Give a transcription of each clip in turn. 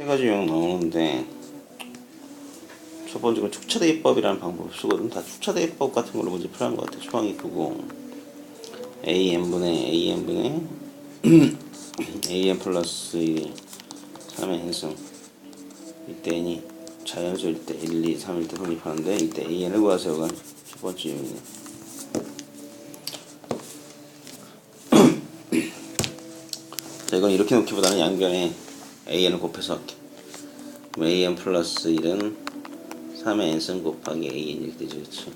세 가지 유형 나오는데 첫 번째가 축차대입법이라는 방법을 쓰거든. 다 축차대입법 같은 걸로 문제 풀어한 것 같아. 초항이 크고 a n 분의 a n 분의 a n 플러스 1이 3의 행성 이때 n이 자연수일 때 1, 2, 3일 때 성립하는데 이때 a n을 구하세요가 첫 번째 유형이네. 자, 이건 이렇게 놓기보다는 양변에 an을 곱해서 할게. an 플러스 1은 3의 n승 곱하기 an 이렇게 되지, 그치?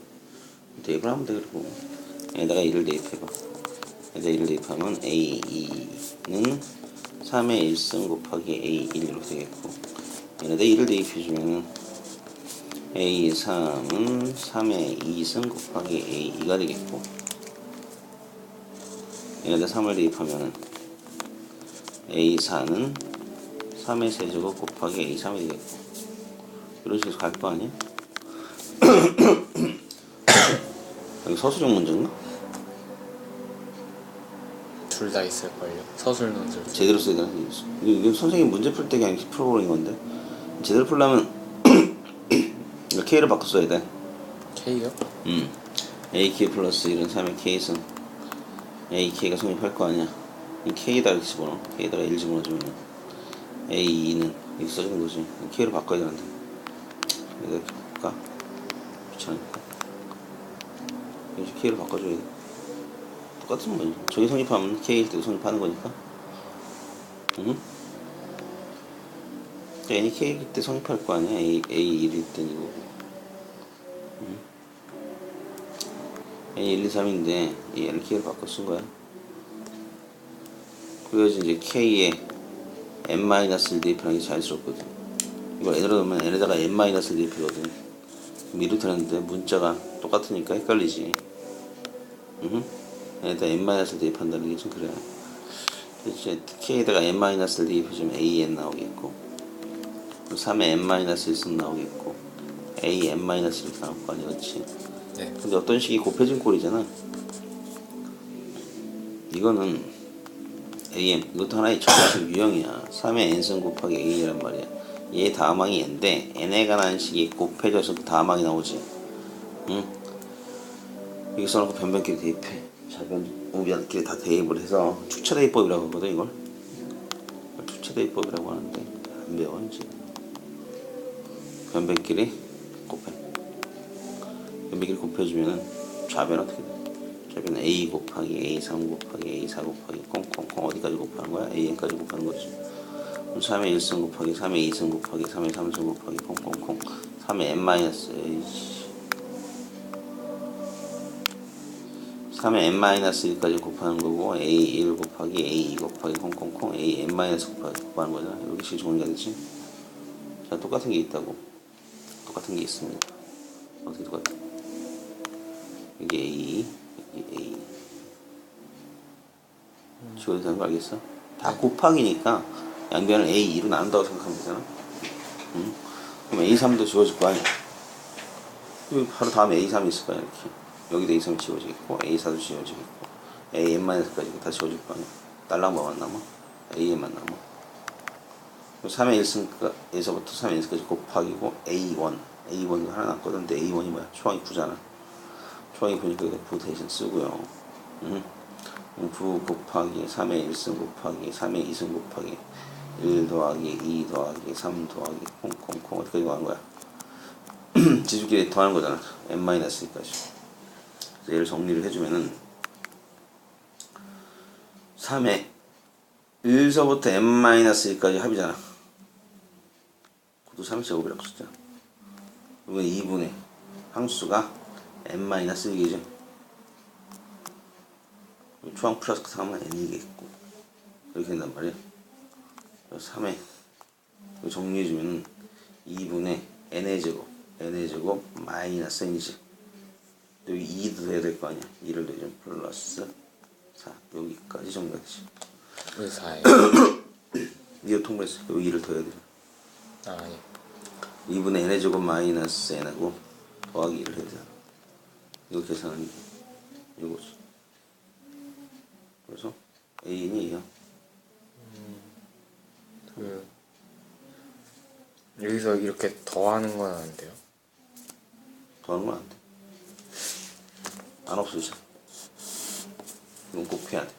대입을 하면 돼, 그리고. 여기다가 1을 대입해봐. 여기다 1을 대입하면 a2는 3의 1승 곱하기 a1 이렇게 되겠고. 여기다 1을 대입해주면은 a3은 3의 2승 곱하기 a2가 되겠고. 여기다 3을 대입하면은 A4는 3의 세제곱 곱하기 A3이 되겠고 이런 식으로 갈 거 아니야? 여기 서술형 문제인가? 둘 다 있을걸요. 서술 논술. 제대로 써야 되나? 이거, 선생님 문제 풀 때 그냥 풀어버린 건데 제대로 풀려면 이거 K를 바꿔 써야 돼 K요? 음. AK 플러스 1은 3의 K승 AK가 성립할 거 아니야 이 K에다 이렇게 집어넣어 K에다가 1 집어넣어주면 A2는 이렇게 써주는 거지. K로 바꿔야 되는데. 여기다 이렇게 바꿀까? 귀찮으니까 이렇게 K로 바꿔줘야 돼. 똑같은 거지. 저기 성립하면 K일 때도 성립하는 거니까. 응? N이 K일 때 성립할 거 아니야? A, A1일 때는 이거고. N 1, 2, 3인데 이 N을 K로 바꿔 쓴 거야. 그래서 이제 K에 N-1 대입하는 게 자연스럽거든. 이걸 N으로 넣으면 N에다가 N-1 대입이거든. 그럼 이렇게 되는데 문자가 똑같으니까 헷갈리지. 응? N에다 N-1 대입한다는 게 좀 그래. 이제 K에다가 N-1 대입해주면 AN 나오겠고 3에 N-1승 나오겠고 A N-1 이렇게 나올 거 아니야, 그렇지? 네. 근데 어떤 식이 곱해진 꼴이잖아. 이거는 AM 이것도 하나의 정사식 유형이야. 3의 n승 곱하기 a란 말이야. 얘 다음항이 n인데 n에 관한 식이 곱해져서 그 다음항이 나오지. 응? 여기 써놓고 변변끼리 대입해. 자변 우변끼리 다 대입을 해서 축차 대입법이라고 하거든 이걸. 축차 대입법이라고 하는데 안 배워 이제. 변변끼리 곱해. 연비기를 곱해주면은 좌변 어떻게 돼? 좌변은 a 곱하기 a3 곱하기 a4 곱하기 어디까지 곱하는 거야? an까지 곱하는 거지. 그럼 3의 1승 곱하기 3의 2승 곱하기 3의 3승 곱하기 콩콩콩 3의 n 마이너스 에이씨 3의 n 마이너스 1까지 곱하는 거고 a1 곱하기 a2 곱하기 콩콩콩 a n 마이너스 곱하기 곱하는 거잖아. 식 정리가 되지? 자 똑같은 게 있다고. 똑같은 게 있습니다. 어떻게 똑같아? 이게 A, 이게 A. 지워도 되는 거 알겠어? 다 곱하기니까 양변을 A2로 나눈다고 생각하면 되잖아. 응? 그럼 A3도 지워질 거 아니야? 여기 바로 다음에 A3이 있을 거 아니야, 이렇게. 여기도 A3이 지워지겠고, A4도 지워지겠고, AN-까지 다 지워질 거 아니야. 딸랑 뭐만 남아? AN만 남아. 3의 1승에서부터 3의 1승까지 곱하기고 A1 A1이 하나 남거든 근데 A1이 뭐야? 초항이 9잖아 초항이 9니까 여기다 9 대신 쓰고요 응? 9 곱하기 3의 1승 곱하기 3의 2승 곱하기 1 더하기 2 더하기 3 더하기 콩콩콩. 어디까지 가는 거야? 지수끼리 더하는 거잖아. n-까지. 그래서 얘를 정리를 해주면은 3의 1서부터 n-1까지 합이잖아. 그것도 3의 제곱이라고 썼잖아. 이건 2분의 항수가 n-1이죠 초항 플러스 3은 n이겠고 이렇게 된단 말이야 3에 이거 정리해주면 2분의 n의 제곱 n의 제곱 마이너스 n이지 여기 2도 돼야 될 거 아니야. 2를 더해주면 플러스 4 여기까지 정리가 되지 왜 4예요? 이거 통보했어 여기 2를 더해야 돼 아, 예. 2분의 n의 제곱 마이너스 n하고 더하기 1을 해야 돼 이거 계산하는 게 이거지 그래서 a는이에요 그 여기서 이렇게 더하는 건 안 돼요? 더하는 건 안 돼. 안 없어지잖아. 이건 꼭 해야 돼.